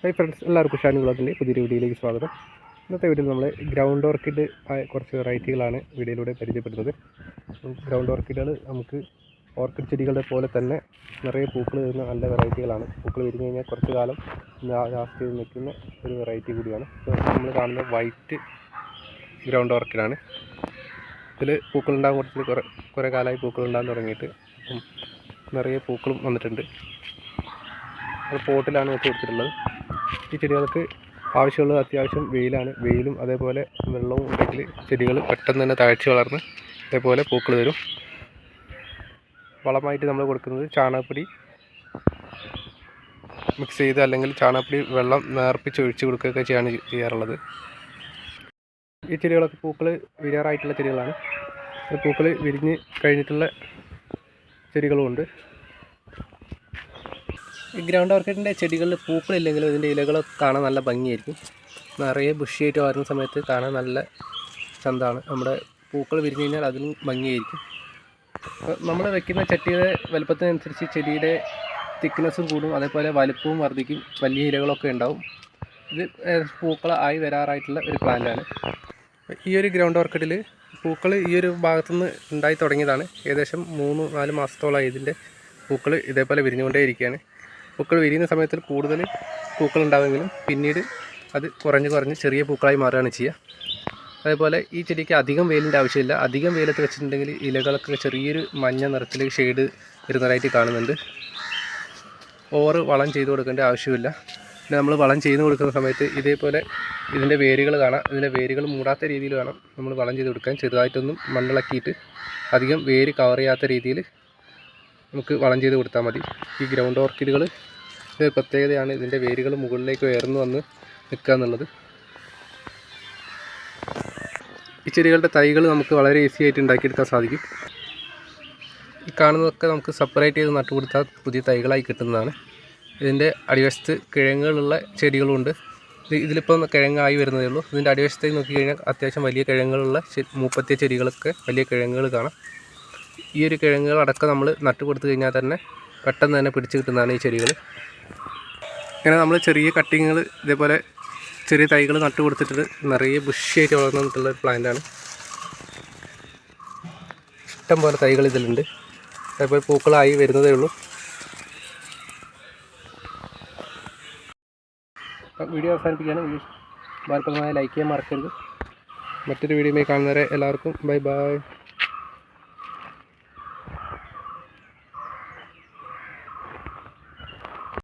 Hi friends എല്ലാവർക്കും ഷാനി ബ്ലോഗിന്റെ പുതിയൊരു വീഡിയോയിലേക്ക് സ്വാഗതം. ഇന്നത്തെ വീഡിയോയിൽ നമ്മൾ ഗ്രൗണ്ട് ഓർക്കിഡ് ആയ കുറച്ച് വെറൈറ്റികളാണ് വീഡിയോയിലൂടെ പരിചയപ്പെടുന്നത് ഗ്രൗണ്ട് ഓർക്കിഡുകൾ നമുക്ക് ഓർക്കിഡ് ചെടികളുടെ പോലെ തന്നെ നിറയെ പൂക്കൾ വരുന്ന നല്ല വെറൈറ്റികളാണ് പൂക്കൾ വിരിഞ്ഞ് കഴിഞ്ഞാൽ കുറച്ച് കാലം ലാസ്റ്റ് നിൽക്കുന്ന ഒരു വെറൈറ്റി കൂടിയാണ്. നമ്മൾ കാണുന്ന വൈറ്റ് ഗ്രൗണ്ട് ഓർക്കിഡാണ് ഇതിൽ പൂക്കളുണ്ടാകാൻ കുറച്ച് കുറേ കുറേ കാലമായി പൂക്കളുണ്ടാകാൻ തുടങ്ങിയിട്ട് നിറയെ പൂക്കളും വന്നിട്ടുണ്ട്. അത് പോട്ടിലാണ് വെച്ച് കൊടുത്തിട്ടുള്ളത്. ഈ ചെടികൾക്ക് ആവശ്യമുള്ളത് അത്യാവശ്യം വെയിലാണ്. വെയിലും അതേപോലെ വെള്ളവും ഉണ്ടെങ്കിൽ ചെടികൾ പെട്ടെന്ന് തന്നെ താഴ്ച വളർന്ന് അതേപോലെ പൂക്കൾ തരും വളമായിട്ട് നമ്മൾ കൊടുക്കുന്നത് ചാണകപ്പൊടി മിക്സ് ചെയ്ത് അല്ലെങ്കിൽ ചാണകപ്പൊടി വെള്ളം നേർപ്പിച്ച് ഒഴിച്ച് കൊടുക്കുകയൊക്കെ ചെയ്യാണ് ചെയ്യാറുള്ളത്. ഈ ചെടികളൊക്കെ പൂക്കൾ വിരാറായിട്ടുള്ള ചെടികളാണ്. പൂക്കൾ വിരിഞ്ഞ് കഴിഞ്ഞിട്ടുള്ള ചെടികളുമുണ്ട്. ഗ്രൗണ്ട് ഓർക്കിഡിന്റെ ചെടികളിൽ പൂക്കളില്ലെങ്കിലും ഇതിന്റെ ഇലകൾ കാണാൻ നല്ല ഭംഗിയായിരിക്കും. നിറയെ ബുഷിയായിട്ട് വരുന്ന സമയത്ത് കാണാൻ നല്ല ചന്തമാണ് നമ്മുടെ പൂക്കൾ വിരിഞ്ഞു കഴിഞ്ഞാൽ അതിനും ഭംഗിയായിരിക്കും. നമ്മൾ വെക്കുന്ന ചട്ടിയുടെ വലുപ്പത്തിനനുസരിച്ച് ചെടിയുടെ തിക്നെസ്സും കൂടും. അതേപോലെ വലുപ്പവും വർദ്ധിക്കും. വലിയ ഇലകളൊക്കെ ഉണ്ടാവും. ഇത് പൂക്കൾ ആയി വരാറായിട്ടുള്ള ഒരു പ്ലാന്റാണ്. ഈ ഒരു ഗ്രൗണ്ട് ഓർക്കിഡിൽ പൂക്കൾ ഈ ഒരു ഭാഗത്തുനിന്ന് ഉണ്ടായി തുടങ്ങിയതാണ്. ഏകദേശം മൂന്ന് നാല് മാസത്തോളമായി ഇതിന്റെ പൂക്കൾ ഇതേപോലെ വിരിഞ്ഞുകൊണ്ടേ ഇരിക്കുകയാണ് പൂക്കൾ വിരിയുന്ന സമയത്തിൽ കൂടുതൽ പൂക്കൾ ഉണ്ടാവുമെങ്കിലും പിന്നീട് അത് കുറഞ്ഞ് കുറഞ്ഞ് ചെറിയ പൂക്കളായി മാറുകയാണ് ചെയ്യുക. അതേപോലെ ഈ ചെടിക്ക് അധികം വെയിലിന്റെ ആവശ്യമില്ല. അധികം വെയിലത്ത് വെച്ചിട്ടുണ്ടെങ്കിൽ ഇലകളൊക്കെ ചെറിയൊരു മഞ്ഞ നിറത്തിൽ ഷെയ്ഡ് വരുന്നതായിട്ട് കാണുന്നുണ്ട്. ഓവർ വളം ചെയ്ത് കൊടുക്കേണ്ട ആവശ്യമില്ല. പിന്നെ നമ്മൾ വളം ചെയ്ത് കൊടുക്കുന്ന സമയത്ത് ഇതേപോലെ ഇതിന്റെ വേരുകൾ കാണാം. ഇതിന്റെ വേരുകൾ മൂടാത്ത രീതിയിൽ വേണം നമ്മൾ വളം ചെയ്ത് കൊടുക്കാൻ. ചെറുതായിട്ടൊന്നും മണ്ണിളക്കിയിട്ട് അധികം വേര് കവർ ചെയ്യാത്ത രീതിയിൽ നമുക്ക് വളം ചെയ്ത് കൊടുത്താൽ മതി. ഈ ഗ്രൗണ്ട് ഓർക്കിഡുകൾ പ്രത്യേകതയാണ്. ഇതിന്റെ വേരുകൾ മുകളിലേക്ക് ഉയർന്നു വന്ന് നിൽക്കുക എന്നുള്ളത്. ഈ ചെടികളുടെ തൈകൾ നമുക്ക് വളരെ ഈസി ആയിട്ട് ഉണ്ടാക്കിയെടുക്കാൻ സാധിക്കും. ഈ കാണുന്നതൊക്കെ നമുക്ക് സെപ്പറേറ്റ് ചെയ്ത് നട്ടുകൊടുത്താൽ പുതിയ തൈകളായി കിട്ടുന്നതാണ്. ഇതിന്റെ അടിവശത്ത് കിഴങ്ങുകളുള്ള ചെടികളുണ്ട്. ഇതിലിപ്പോൾ കിഴങ്ങായി വരുന്നതേ ഉള്ളൂ. ഇതിന്റെ അടിവശത്തേക്ക് നോക്കി കഴിഞ്ഞാൽ അത്യാവശ്യം വലിയ കിഴങ്ങുകളുള്ള മൂപ്പത്തിയ ചെടികളൊക്കെ വലിയ കിഴങ്ങുകൾ കാണാം. ഈ ഒരു കിഴങ്ങുകളടക്കം നമ്മൾ നട്ടു കൊടുത്തു കഴിഞ്ഞാൽ തന്നെ പെട്ടെന്ന് തന്നെ പിടിച്ച് കിട്ടുന്നതാണ് ഈ ചെടികൾ ഇങ്ങനെ നമ്മൾ ചെറിയ കട്ടിങ്ങുകൾ ഇതേപോലെ ചെറിയ തൈകൾ നട്ടു കൊടുത്തിട്ട് നിറയെ ബുഷിയായിട്ട് വളർന്നിട്ടുള്ള ഒരു പ്ലാന്റാണ് ഇഷ്ടം പോലെ തൈകൾ ഇതിലുണ്ട്. അതേപോലെ പൂക്കളായി വരുന്നതേ ഉള്ളൂ. വീഡിയോ അവസാനിപ്പിക്കുകയാണ്. വീഡിയോ ഭാരപ്രദമായ ലൈക്ക് ചെയ്യാൻ മറക്കരുത്. മറ്റൊരു വീഡിയോയുമായി കാണുന്നവരെ എല്ലാവർക്കും ബൈ ബൈ